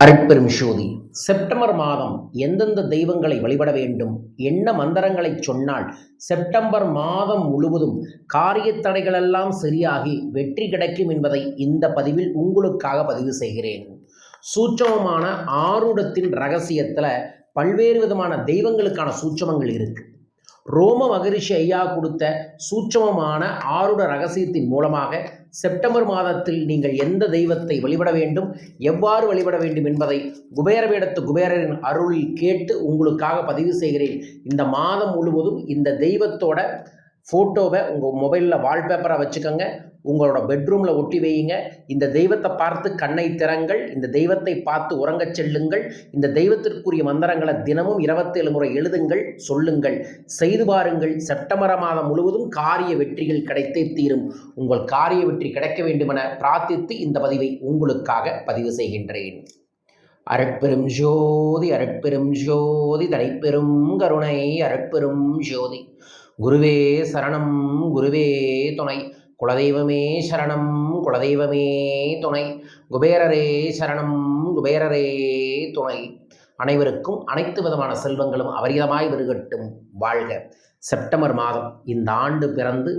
அருட்பெரும் ஜோதி செப்டம்பர் மாதம் எந்தெந்த தெய்வங்களை வழிபட வேண்டும் என்ன மந்திரங்களை சொன்னால் செப்டம்பர் மாதம் முழுவதும் காரிய தடைகளெல்லாம் சரியாகி வெற்றி கிடைக்கும் என்பதை இந்த பதிவில் உங்களுக்காக பதிவு செய்கிறேன். சூட்சமமான ஆருடத்தின் ரகசியத்தில் பல்வேறு விதமான தெய்வங்களுக்கான சூட்சமங்கள் இருக்கு. ரோம மகரிஷி ஐயா கொடுத்த சூட்சமமான ஆருட ரகசியத்தின் மூலமாக செப்டம்பர் மாதத்தில் நீங்கள் எந்த தெய்வத்தை வழிபட வேண்டும் எவ்வாறு வழிபட வேண்டும் என்பதை குபேரவேடத்து குபேரரின் அருளில் கேட்டு உங்களுக்காக பதிவு செய்கிறேன். இந்த மாதம் முழுவதும் இந்த தெய்வத்தோட ஃபோட்டோவை உங்கள் மொபைலில் வால்பேப்பராக வச்சுக்கோங்க. உங்களோட பெட்ரூமில் ஒட்டி வையுங்க. இந்த தெய்வத்தை பார்த்து கண்ணை திறங்கள். இந்த தெய்வத்தை பார்த்து உறங்கச் செல்லுங்கள். இந்த தெய்வத்திற்குரிய மந்திரங்களை தினமும் இருபத்தேழு முறை எழுதுங்கள் சொல்லுங்கள். செய்து பாருங்கள். செப்டம்பர் மாதம் முழுவதும் காரிய வெற்றிகள் கிடைத்தே தீரும். உங்கள் காரிய வெற்றி கிடைக்க வேண்டுமென பிரார்த்தித்து இந்த பதிவை உங்களுக்காக பதிவு செய்கின்றேன். அரட்பெரும் ஜோதி அரட்பெரும் ஜோதி தலைப்பெரும் கருணை அரட்பெரும் ஜோதி. குருவே சரணம் குருவே துணை. குலதெய்வமே சரணம் குலதெய்வமே துணை. குபேரரே சரணம் குபேரரே துணை. அனைவருக்கும் அனைத்து விதமான செல்வங்களும் அபரிதமாய் வருகட்டும் வாழ்க. செப்டம்பர் மாதம் இந்த ஆண்டு பிறந்து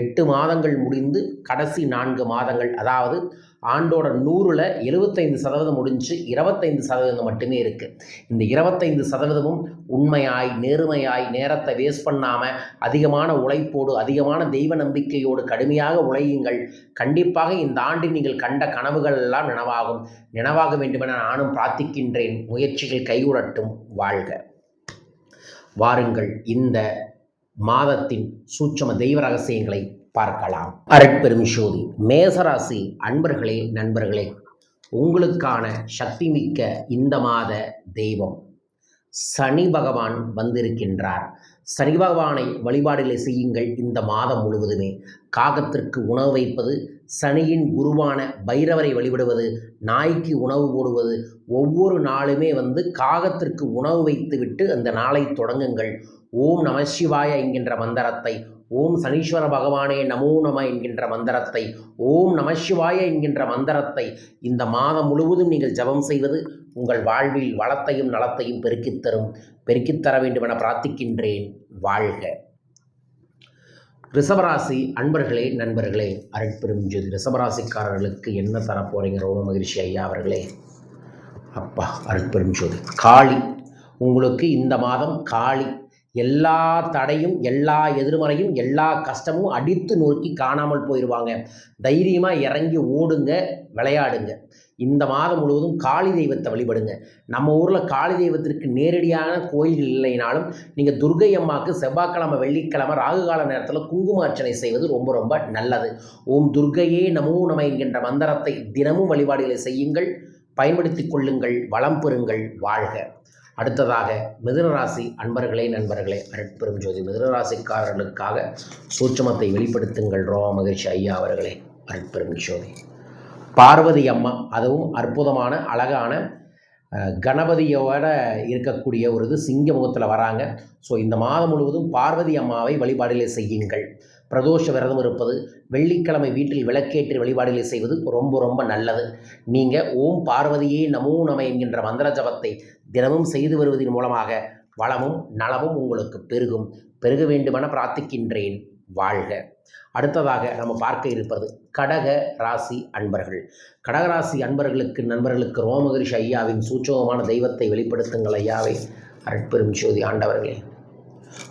எட்டு மாதங்கள் முடிந்து கடைசி நான்கு மாதங்கள் அதாவது ஆண்டோட நூறில் எழுபத்தைந்து சதவீதம் முடிஞ்சு இருபத்தைந்து சதவீதம் மட்டுமே இருக்குது இந்த இருபத்தைந்து சதவீதமும் உண்மையாய் நேர்மையாய் நேரத்தை வேஸ்ட் பண்ணாமல் அதிகமான உழைப்போடு அதிகமான தெய்வ நம்பிக்கையோடு கடுமையாக உழையுங்கள். கண்டிப்பாக இந்த ஆண்டில் நீங்கள் கண்ட கனவுகள் எல்லாம் நினைவாகும். நினைவாக வேண்டுமென நானும் பிரார்த்திக்கின்றேன். முயற்சிகள் கையுறட்டும் வாழ்க. வாருங்கள். இந்த மாதத்தின் சூட்சம தெய்வ ரகசியங்களை பார்க்கலாம். அரட்பெரும் ஜோதி மேசராசி அன்பர்களே நண்பர்களே உங்களுக்கான சக்தி மிக்க இந்த மாத தெய்வம். சனி பகவான் வந்திருக்கின்றார். சனி பகவானை வழிபாடுகளை செய்யுங்கள் இந்த மாதம் முழுவதுமே. காகத்திற்கு உணவு வைப்பது சனியின் குருவான பைரவரை வழிபடுவது நாய்க்கு உணவு போடுவது ஒவ்வொரு நாளுமே வந்து காகத்திற்கு உணவு வைத்துவிட்டு அந்த நாளை தொடங்குங்கள். ஓம் நம சிவாய என்கின்ற மந்திரத்தை ஓம் சனீஸ்வர பகவானே நமோ நம என்கின்ற மந்திரத்தை ஓம் நமசிவாய என்கின்ற மந்திரத்தை இந்த மாதம் முழுவதும் நீங்கள் ஜபம் செய்வது உங்கள் வாழ்வில் வளத்தையும் நலத்தையும் பெருக்கித் தரும். பெருக்கித் தர வேண்டுமென பிரார்த்திக்கின்றேன். வாழ்க. ரிஷபராசி அன்பர்களே நண்பர்களே அருட்பெரும் ஜோதி ரிஷபராசிக்காரர்களுக்கு என்ன தரப்போறீங்க? ரோம மகிழ்ச்சி ஐயா அவர்களே. அப்பா அருட்பெரும் ஜோதி. காளி. உங்களுக்கு இந்த மாதம் காளி. எல்லா தடையும் எல்லா எதிர்மறையும் எல்லா கஷ்டமும் அடித்து நோக்கி காணாமல் போயிடுவாங்க தைரியமாக இறங்கி ஓடுங்க விளையாடுங்க. இந்த மாதம் முழுவதும் காளி தெய்வத்தை வழிபடுங்க. நம்ம ஊரில் காளி தெய்வத்திற்கு நேரடியான கோயில் இல்லைனாலும் நீங்கள் துர்கை அம்மாவுக்கு செவ்வாய்க்கிழமை வெள்ளிக்கிழமை ராகு கால நேரத்தில் குங்குமார்ச்சனை செய்வது ரொம்ப ரொம்ப நல்லது. ஓம் துர்கையே நமோ நம என்கின்ற மந்திரத்தை தினமும் வழிபாடுகளை செய்யுங்கள். பயன்படுத்தி கொள்ளுங்கள் வளம் பெறுங்கள் வாழ்க. அடுத்ததாக மிதுனராசி அன்பர்களே நண்பர்களே அருட்பெரும் ஜோதி மிதுனராசிக்காரர்களுக்காக சூட்சமத்தை வெளிப்படுத்துங்கள் ரோமா மகிழ்ச்சி ஐயா அவர்களே அருட்பெரும் ஜோதி. பார்வதி அம்மா அதுவும் அற்புதமான அழகான கணபதியோட இருக்கக்கூடிய ஒரு இது சிங்க முகத்தில் வராங்க. ஸோ இந்த மாதம் முழுவதும் பார்வதி அம்மாவை வழிபாடுகளை செய்யுங்கள். பிரதோஷ விரதம் இருப்பது வெள்ளிக்கிழமை வீட்டில் விளக்கேற்றி வழிபாடுகளை செய்வது ரொம்ப ரொம்ப நல்லது. நீங்கள் ஓம் பார்வதியே நமோ நம என்கின்ற மந்திர ஜபத்தை தினமும் செய்து வருவதன் மூலமாக வளமும் நலமும் உங்களுக்கு பெருகும். பெருக வேண்டுமென பிரார்த்திக்கின்றேன். வாழ்க. அடுத்ததாக நம்ம பார்க்க இருப்பது கடக ராசி அன்பர்கள். கடகராசி அன்பர்களுக்கு நண்பர்களுக்கு ரோமகரிஷி ஐயாவின் சூச்சகமான தெய்வத்தை வெளிப்படுத்துங்கள் ஐயாவை. அருட்பெரும் ஜோதி ஆண்டவர்களே.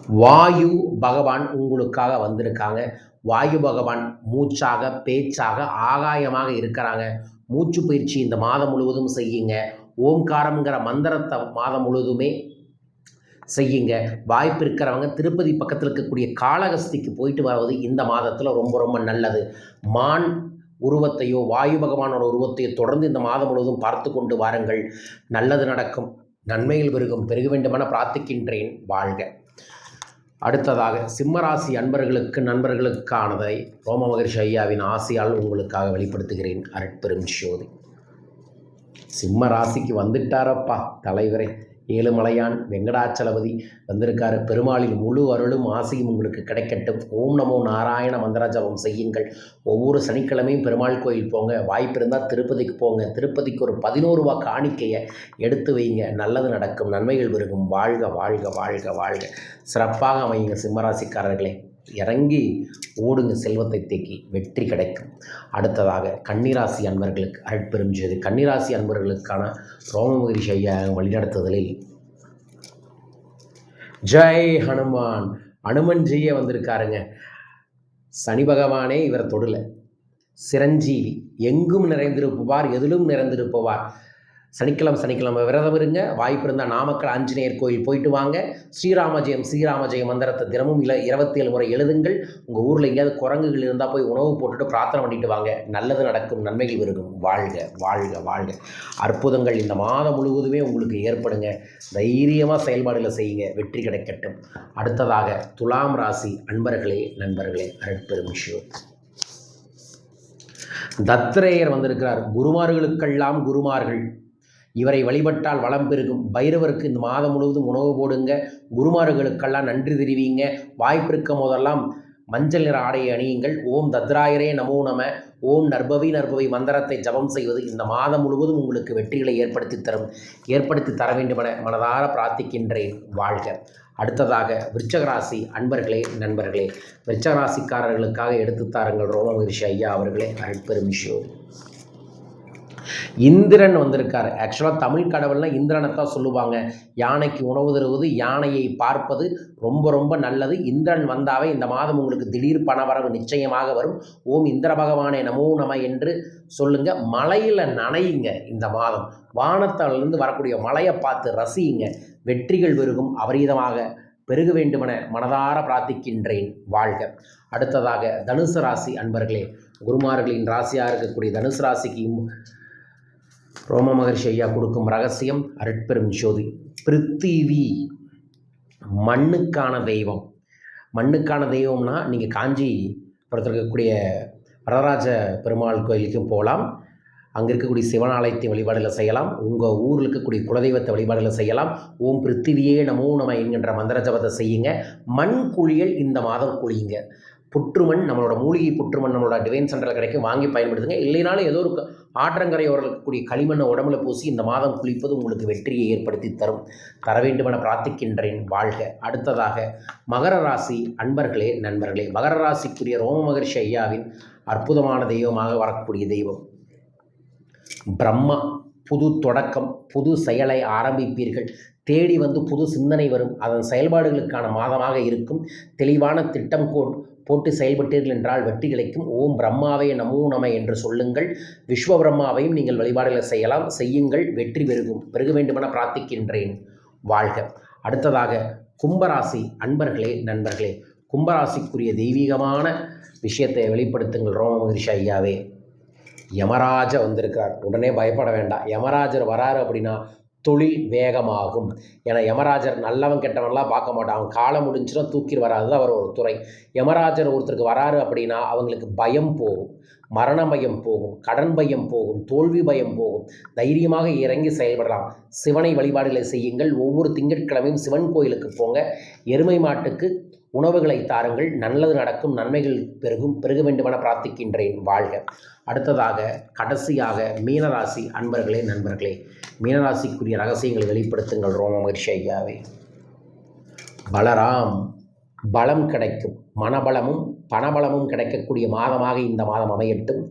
வாயு பகவான் உங்களுக்காக வந்திருக்காங்க. வாயு பகவான் மூச்சாக பேச்சாக ஆகாயமாக இருக்கிறாங்க. மூச்சு பயிற்சி இந்த மாதம் முழுவதும் செய்யுங்க. ஓம்காரம்ங்கிற மந்திரத்தை மாதம் முழுவதுமே செய்யுங்க. வாய்ப்பு இருக்கிறவங்க திருப்பதி பக்கத்தில் இருக்கக்கூடிய காளகஸ்திக்கு போயிட்டு வருவது இந்த மாதத்தில் ரொம்ப ரொம்ப நல்லது. மான் உருவத்தையோ வாயு பகவானோட உருவத்தையோ தொடர்ந்து இந்த மாதம் முழுவதும் பார்த்து கொண்டு வாருங்கள். நல்லது நடக்கும். நன்மையில் பெருகும். பெருக வேண்டுமென பிரார்த்திக்கின்றேன். வாழ்க. அடுத்ததாக சிம்மராசி அன்பர்களுக்கு நண்பர்களுக்கானதை ரோம மகரிஷி ஐயாவின் ஆசையால் உங்களுக்காக வெளிப்படுத்துகிறேன். அருட்பெரும் ஜோதி. சிம்ம ராசிக்கு வந்துட்டாரப்பா தலைவரே. ஏழுமலையான் வெங்கடாச்சலபதி வந்திருக்காரு. பெருமாளில் முழு அருளும் ஆசையும் உங்களுக்கு கிடைக்கட்டும். ஓம் நமோ நாராயண மந்திரஜபம் செய்யுங்கள். ஒவ்வொரு சனிக்கிழமையும் பெருமாள் கோயில் போங்க. வாய்ப்பு இருந்தால் திருப்பதிக்கு போங்க. திருப்பதிக்கு ஒரு பதினோரு ரூபா காணிக்கையை எடுத்து வைங்க. நல்லது நடக்கும். நன்மைகள் பெருகும். வாழ்க வாழ்க வாழ்க வாழ்க. சிறப்பாக அமையுங்க சிம்மராசிக்காரர்களே. இறங்கி ஓடுங்க செல்வத்தை தேக்கி வெற்றி கிடைக்கும். அடுத்ததாக கன்னிராசி அன்பர்களுக்கு அருட்பெரும் ஜோதி. கன்னிராசி அன்பர்களுக்கான ரோமமகிரிஷி ஐயா வழிநடத்துதலில் ஜெய் ஹனுமான். அனுமன் ஜெய வந்திருக்காருங்க. சனி பகவானே இவரை தொடல. சிரஞ்சீவி எங்கும் நிறைந்திருப்பவார் எதிலும் நிறைந்திருப்பவார். சனிக்கிழமை சனிக்கிழமை விரதம் இருங்க. வாய்ப்பு இருந்தால் நாமக்கல் ஆஞ்சநேயர் கோயில் போயிட்டு வாங்க. ஸ்ரீராம ஜெயம் மந்திரத்தை தினமும் இல்லை இருபத்தேழு முறை எழுதுங்கள். உங்கள் ஊரில் எங்கேயாவது குரங்குகள் இருந்தால் போய் உணவு போட்டுட்டு பிரார்த்தனை பண்ணிட்டு வாங்க. நல்லது நடக்கும் நன்மைகள் இருக்கும் வாழ்க வாழ்க வாழ்க. அற்புதங்கள் இந்த மாதம் முழுவதுமே உங்களுக்கு ஏற்படுங்க. தைரியமாக செயல்பாடுகளை செய்யுங்க. வெற்றி கிடைக்கட்டும். அடுத்ததாக துலாம் ராசி அன்பர்களே நண்பர்களே அருட்பெரும் சிவம் தத்ரேயர் வந்திருக்கிறார். குருமார்களுக்கெல்லாம் குருமார்கள். இவரை வழிபட்டால் வளம் பெருகும். பைரவருக்கு இந்த மாதம் முழுவதும் உணவு போடுங்க. குருமார்களுக்கெல்லாம் நன்றி தெரிவிங்க. வாய்ப்பிருக்கும் போதெல்லாம் மஞ்சள் நிற ஆடையை அணியுங்கள். ஓம் தத்ராயரே நமோ நம. ஓம் நர்பவி நர்பவி மந்திரத்தை ஜபம் செய்வது இந்த மாதம் முழுவதும் உங்களுக்கு வெற்றிகளை ஏற்படுத்தி தரும். ஏற்படுத்தி தர வேண்டுமென மனதார பிரார்த்திக்கின்றேன். வாழ்க. அடுத்ததாக விருச்சகராசி அன்பர்களே நண்பர்களே. விருச்சகராசிக்காரர்களுக்காக எடுத்து தாருங்கள் ரோமகிரிஷி ஐயா அவர்களே. அருட்பெரும் ஷோ இந்திரன் வந்திருக்கார். ஆக்சுவலாக தமிழ் கடவுள்னா இந்திரனை தான் சொல்லுவாங்க. யானைக்கு உணவு தருவது யானையை பார்ப்பது ரொம்ப ரொம்ப நல்லது. இந்திரன் வந்தாவே இந்த மாதம் உங்களுக்கு திடீர் பணவரவு நிச்சயமாக வரும். ஓம் இந்திர பகவானே நமோ நம என்று சொல்லுங்க. மலையில் நனையுங்க இந்த மாதம். வானத்திலிருந்து வரக்கூடிய மலையை பார்த்து ரசியுங்க. வெற்றிகள் பெருகும் அபரீதமாக பெருக வேண்டுமென மனதார பிரார்த்திக்கின்றேன். வாழ்க. அடுத்ததாக தனுசு ராசி அன்பர்களே. குருமார்களின் ராசியாக இருக்கக்கூடிய தனுசு ராசிக்கு ரோம மகர்ஷி ஐயா கொடுக்கும் ரகசியம் அருட்பெரும் ஜோதி. பிருத்திவி மண்ணுக்கான தெய்வம். மண்ணுக்கான தெய்வம்னா நீங்கள் காஞ்சிபுரத்தில் இருக்கக்கூடிய வரதராஜ பெருமாள் கோயிலுக்கும் போகலாம் அங்கே இருக்கக்கூடிய சிவனாலயத்தை வழிபாடுகளை செய்யலாம். உங்கள் ஊரில் இருக்கக்கூடிய குலதெய்வத்தை வழிபாடுகளை செய்யலாம். ஓம் பிருத்திவியே நமோ நம என்கின்ற மந்திர ஜபத்தை செய்யுங்க. மண் குழியல் இந்த மாதம் குழியுங்க புற்றுமண் நம்மளோட மூலிகை புற்றுமண் நம்மளோட டிவைன் சென்டரில் கிடைக்கும். வாங்கி பயன்படுத்துங்க. இல்லைனாலும் ஏதோ ஒரு க- இருக்கக்கூடிய களிமண்ணை உடம்புல பூசி இந்த மாதம் குளிப்பது உங்களுக்கு வெற்றியை ஏற்படுத்தி தரும். தர வேண்டுமென பிரார்த்திக்கின்றேன் வாழ்க. அடுத்ததாக மகர ராசி அன்பர்களே நண்பர்களே மகர ராசிக்குரிய ரோம மகர்ஷி ஐயாவின் அற்புதமான தெய்வமாக வரக்கூடிய தெய்வம். பிரம்மா புது தொடக்கம் புது செயலை ஆரம்பிப்பீர்கள். தேடி வந்து புது சிந்தனை வரும். அதன் செயல்பாடுகளுக்கான மாதமாக இருக்கும். தெளிவான திட்டம் கோட் போட்டு செயல்பட்டீர்கள் என்றால் வெற்றி கிடைக்கும். ஓம் பிரம்மாவே நமோ நம என்று சொல்லுங்கள். விஸ்வ பிரம்மாவையும் நீங்கள் வழிபாடுகளை செய்யலாம். செய்யுங்கள். வெற்றி பெருகும். பெருக வேண்டுமென பிரார்த்திக்கின்றேன். வாழ்க. அடுத்ததாக கும்பராசி அன்பர்களே நண்பர்களே. கும்பராசிக்குரிய தெய்வீகமான விஷயத்தை வெளிப்படுத்துங்கள் ரோம மகிழ்ச்சி ஐயாவே. யமராஜ வந்திருக்கிறார். உடனே பயப்பட வேண்டாம். யமராஜர் வராரு அப்படின்னா தொழில் வேகமாகும். ஏன்னா யமராஜர் நல்லவன் கெட்டவன்லாம் பார்க்க மாட்டான். அவன் காலம் முடிஞ்சிடும் தூக்கி வராது. அவர் ஒரு துறை. யமராஜர் ஒருத்தருக்கு வராரு அப்படின்னா அவங்களுக்கு பயம் போகும். மரண பயம் போகும். கடன் பயம் போகும். தோல்வி பயம் போகும். தைரியமாக இறங்கி செயல்படலாம். சிவனை வழிபாடுகளை செய்யுங்கள். ஒவ்வொரு திங்கட்கிழமையும் சிவன் கோயிலுக்கு போங்க. எருமை மாட்டுக்கு உணவுகளை தாருங்கள் நல்லது நடக்கும் நன்மைகள் பெருகும் பெருக வேண்டுமென பிரார்த்திக்கின்றேன் வாழ்க. அடுத்ததாக கடைசியாக மீனராசி அன்பர்களே நண்பர்களே மீனராசிக்குரிய ரகசியங்களை வெளிப்படுத்துங்கள் ரோம மகிழ்ச்சி ஐயாவே. பலராம் பலம் கிடைக்கும் மனபலமும் பணபலமும் கிடைக்கக்கூடிய மாதமாக இந்த மாதம் அமையட்டும்.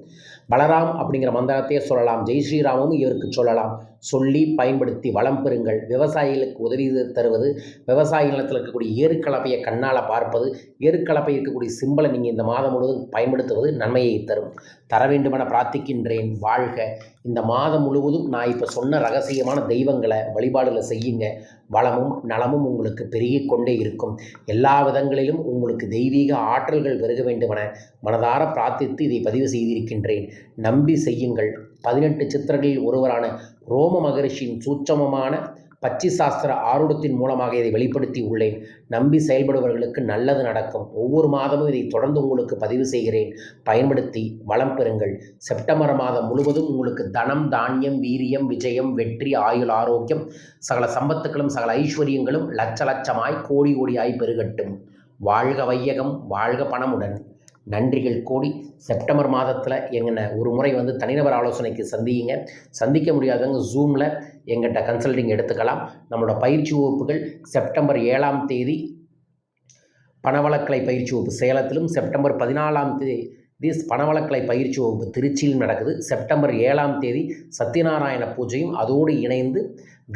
பலராம் அப்படிங்கிற மந்திரத்தையே சொல்லலாம் ஜெய் ஸ்ரீராமும் இவருக்கு சொல்லலாம். சொல்லி பயன்படுத்தி வளம் பெறுங்கள். விவசாயிகளுக்கு உதவி தருவது விவசாய நிலத்தில் இருக்கக்கூடிய ஏறுக்கலப்பையை கண்ணால் பார்ப்பது ஏறுக்கலப்பை இருக்கக்கூடிய சிம்பலை நீங்கள் இந்த மாதம் முழுவதும் பயன்படுத்துவது நன்மையை தரும். தர வேண்டுமென பிரார்த்திக்கின்றேன். வாழ்க. இந்த மாதம் முழுவதும் நான் இப்போ சொன்ன ரகசியமான தெய்வங்களை வழிபாடுகளை செய்யுங்க. வளமும் நலமும் உங்களுக்கு பெருகிக் கொண்டே இருக்கும். எல்லா விதங்களிலும் உங்களுக்கு தெய்வீக ஆற்றல்கள் பெருக வேண்டுமென மனதார பிரார்த்தித்து இதை பதிவு செய்திருக்கின்றேன். நம்பி செய்யுங்கள். பதினெட்டு சித்திரங்களில் ஒருவரான ரோம மகரிஷியின் சூட்சமமான பச்சி சாஸ்திர ஆரூடத்தின் மூலமாக இதை வெளிப்படுத்தி உள்ளேன். நம்பி செயல்படுபவர்களுக்கு நல்லது நடக்கும். ஒவ்வொரு மாதமும் இதை தொடர்ந்து உங்களுக்கு பதிவு செய்கிறேன். பயன்படுத்தி வளம் பெறுங்கள். செப்டம்பர் மாதம் முழுவதும் உங்களுக்கு தனம் தானியம் வீரியம் விஜயம் வெற்றி ஆயுள் ஆரோக்கியம் சகல சம்பத்துக்களும் சகல ஐஸ்வர்யங்களும் லட்ச லட்சமாய் கோடி கோடியாய் பெருகட்டும். வாழ்க வையகம் வாழ்க பணமுடன். நன்றிகள் கோடி. செப்டம்பர் மாதத்தில் எங்கனை ஒரு முறை வந்து தனிநபர் ஆலோசனைக்கு சந்தியுங்க. சந்திக்க முடியாதவங்க ஜூமில் எங்கிட்ட கன்சல்டிங் எடுத்துக்கலாம். நம்மளோட பயிற்சி வகுப்புகள் செப்டம்பர் ஏழாம் தேதி. பணவளக்கலை பயிற்சி வகுப்பு சேலத்திலும் செப்டம்பர் பதினாலாம் தேதி பணவளக்கலை பயிற்சி வகுப்பு திருச்சியிலும் நடக்குது. செப்டம்பர் ஏழாம் தேதி சத்யநாராயண பூஜையும் அதோடு இணைந்து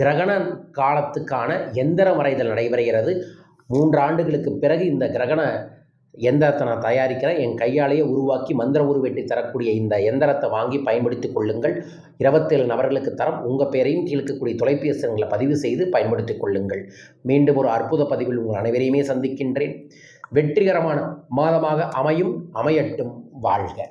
கிரகண காலத்துக்கான எந்திர வரைதல் நடைபெறுகிறது. மூன்று ஆண்டுகளுக்கு பிறகு இந்த கிரகண எந்திரத்தை நான் தயாரிக்கிறேன். என் கையாலேயே உருவாக்கி மந்திர உருவெட்டி தரக்கூடிய இந்த எந்திரத்தை வாங்கி பயன்படுத்திக் கொள்ளுங்கள். இருபத்தேழு நபர்களுக்கு தரம். உங்கள் பேரையும் கீழ்க்கக்கூடிய தொலைபேசி எண்களை பதிவு செய்து பயன்படுத்திக் கொள்ளுங்கள். மீண்டும் ஒரு அற்புத பதிவில் உங்கள் அனைவரையுமே சந்திக்கின்றேன். வெற்றிகரமான மாதமாக அமையும் அமையட்டும். வாழ்க.